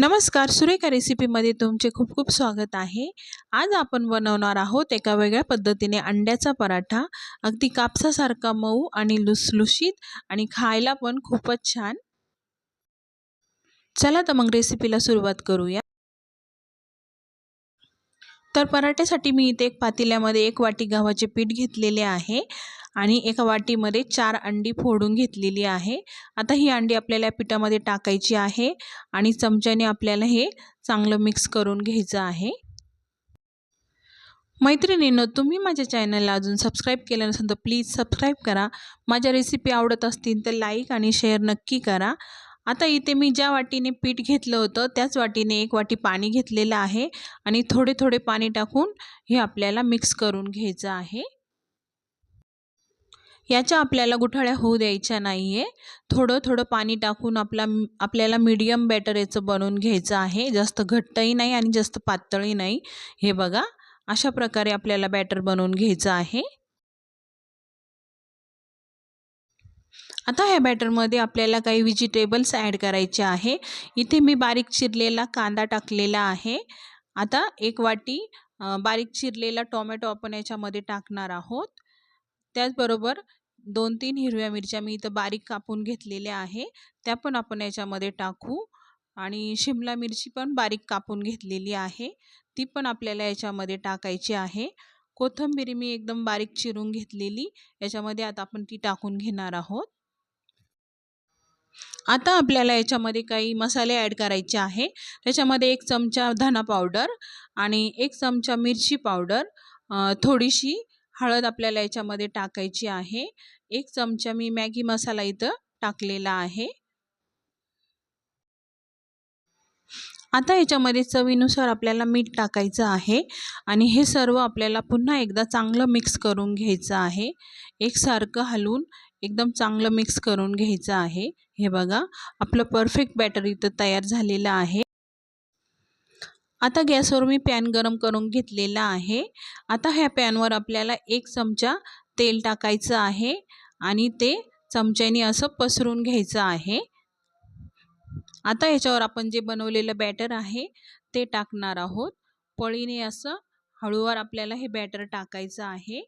नमस्कार सुरेखा रेसिपीमध्ये तुमचे खूप खूप स्वागत आहे. आज आपण बनवणार आहोत एका वेगळ्या पद्धतीने अंड्याचा पराठा. अगदी कापसासारखा मऊ आणि लुसलुशीत आणि खायला पण खूपच छान. चला तर मग रेसिपीला सुरुवात करूया. तर पराठ्यासाठी मी इथे एक पातेल्यामध्ये एक वाटी गव्हाचे पीठ घेतलेले आहे आणि एका वाटीमध्ये चार अंडी फोडून घेतलेली आहे. आता ही अंडी आपल्याला पिठामध्ये टाकायची आहे आणि चमच्याने आपल्याला हे चांगलं मिक्स करून घ्यायचं आहे. मैत्रिणींनो तुम्ही माझ्या चॅनलला अजून सबस्क्राईब केलं नसेल तर प्लीज सबस्क्राईब करा. माझ्या रेसिपी आवडत असतील तर लाईक आणि शेअर नक्की करा. आता इथे मी ज्या वाटीने पीठ घेतलं होतं त्याच वाटीने एक वाटी पाणी घेतलेलं आहे आणि थोडे थोडे पाणी टाकून हे आपल्याला मिक्स करून घ्यायचं आहे. याच्या आपल्याला गुठाळ्या होऊ द्यायच्या नाही आहे थोडं थोडं पाणी टाकून आपला आपल्याला मीडियम बॅटर याचं बनवून घ्यायचं आहे. जास्त घट्टही नाही आणि जास्त पातळही नाही. हे बघा अशा प्रकारे आपल्याला बॅटर बनवून घ्यायचं आहे. आता ह्या बॅटरमध्ये आपल्याला काही व्हेजिटेबल्स ॲड करायचे आहे. इथे मी बारीक चिरलेला कांदा टाकलेला आहे. आता एक वाटी बारीक चिरलेला टोमॅटो आपण याच्यामध्ये टाकणार आहोत. त्याचबरोबर दोन तीन हिरव्या मिरच्या मी इथं बारीक कापून घेतलेल्या आहे. त्या पण आपण याच्यामध्ये टाकू. आणि शिमला मिरची पण बारीक कापून घेतलेली आहे. ती पण आपल्याला याच्यामध्ये टाकायची आहे. कोथिंबीर मी एकदम बारीक चिरून घेतलेली. याच्यामध्ये आता आपण ती टाकून घेणार आहोत. आता आपल्याला याच्यामध्ये काही मसाले ॲड करायचे आहे. त्याच्यामध्ये एक चमचा धना पावडर आणि एक चमचा मिरची पावडर थोडीशी हळद आपल्याला याच्यामध्ये टाकायची आहे. एक चमचा मी मॅगी मसाला इथं टाकलेला आहे. आता याच्यामध्ये चवीनुसार आपल्याला मीठ टाकायचं आहे आणि हे सर्व आपल्याला पुन्हा एकदा चांगलं मिक्स करून घ्यायचं आहे. एकसारखं हलवून एकदम चांगलं मिक्स करून घ्यायचं आहे. हे बघा आपलं परफेक्ट बॅटर इथं तयार झालेलं आहे. आता गॅसवर मी पॅन गरम करून घेतलेला आहे. आता ह्या पॅनवर आपल्याला एक चमचा तेल टाकायचं आहे आणि ते चमच्याने असं पसरून घ्यायचं आहे. आता याच्यावर आपण जे बनवलेलं बॅटर आहे ते टाकणार आहोत. पळीने असं हळूवार आपल्याला हे बॅटर टाकायचं आहे.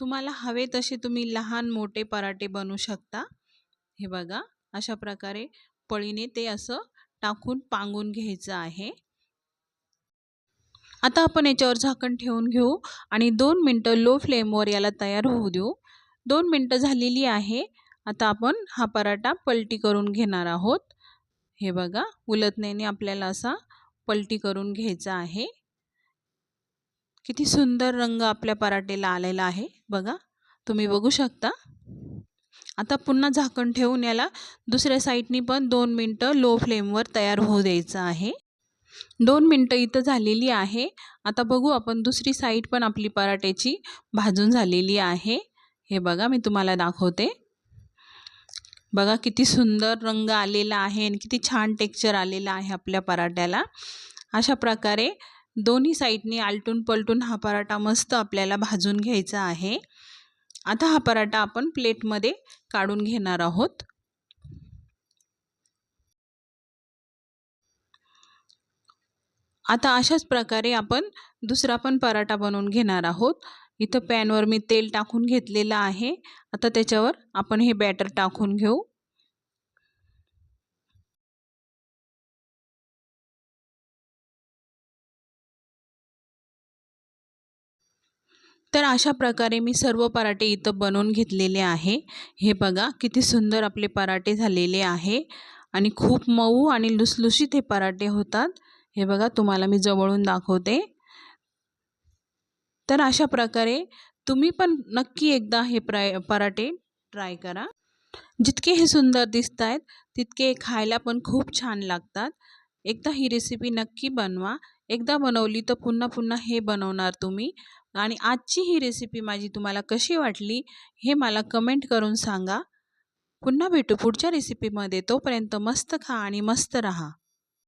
तुम्हाला हवे तसे तुम्ही लहान मोठे पराठे बनवू शकता. हे बघा. अशा प्रकारे पळीने ते असं टाकून पांगून घ्यायचं आहे. आता आपण याच्यावर झाकण ठेवून घेऊ आणि दोन मिनटं लो फ्लेमवर याला तयार होऊ देऊ. दोन मिनटं झालेली आहे. आता आपण हा पराठा पलटी करून घेणार आहोत. हे बघा उलटण्याने आपल्याला असा पलटी करून घ्यायचा आहे. किती सुंदर रंग आपल्या पराठेला आलेला आहे. बघा तुम्ही बघू शकता. आता पुन्हा झाकण ठेवून याला दुसऱ्या साईडनी पण दोन मिनटं लो फ्लेमवर तयार होऊ द्यायचं आहे. दोन मिनटं इथं झालेली आहे. आता बघू आपण दुसरी साईड पण आपली पराठ्याची भाजून झालेली आहे. हे बघा मी तुम्हाला दाखवते. बघा किती सुंदर रंग आलेला आहे आणि किती छान टेक्चर आलेला आहे आपल्या पराठ्याला. अशा प्रकारे दोन्ही साईडनी आलटून पलटून हा पराठा मस्त आपल्याला भाजून घ्यायचा आहे. आता हा पराठा आपण प्लेटमध्ये काढून घेणार आहोत. आता अशाच प्रकारे आपण दुसरा पण पराठा बनवून घेणार आहोत. इथं पॅनवर मी तेल टाकून घेतलेलं आहे. आता त्याच्यावर आपण हे बॅटर टाकून घेऊ. तर अशा प्रकारे मी सर्व पराठे इथं बनवून घेतलेले आहे. हे बघा किती सुंदर आपले पराठे झालेले आहे. आणि खूप मऊ आणि लुसलुशीत हे पराठे होतात. हे बघा तुम्हाला मी जवळून दाखवते. तर अशा प्रकारे तुम्ही पण नक्की एकदा हे प्राय पराठे ट्राय करा. जितके हे सुंदर दिसत आहेत तितके खायला पण खूप छान लागतात. एकदा ही रेसिपी नक्की बनवा. एकदा बनवली तर पुन्हा पुन्हा हे बनवणार तुम्ही. आणि आजची ही रेसिपी माझी तुम्हाला कशी वाटली हे मला कमेंट करून सांगा. पुन्हा भेटू पुढच्या रेसिपीमध्ये तोपर्यंत मस्त खा आणि मस्त रहा.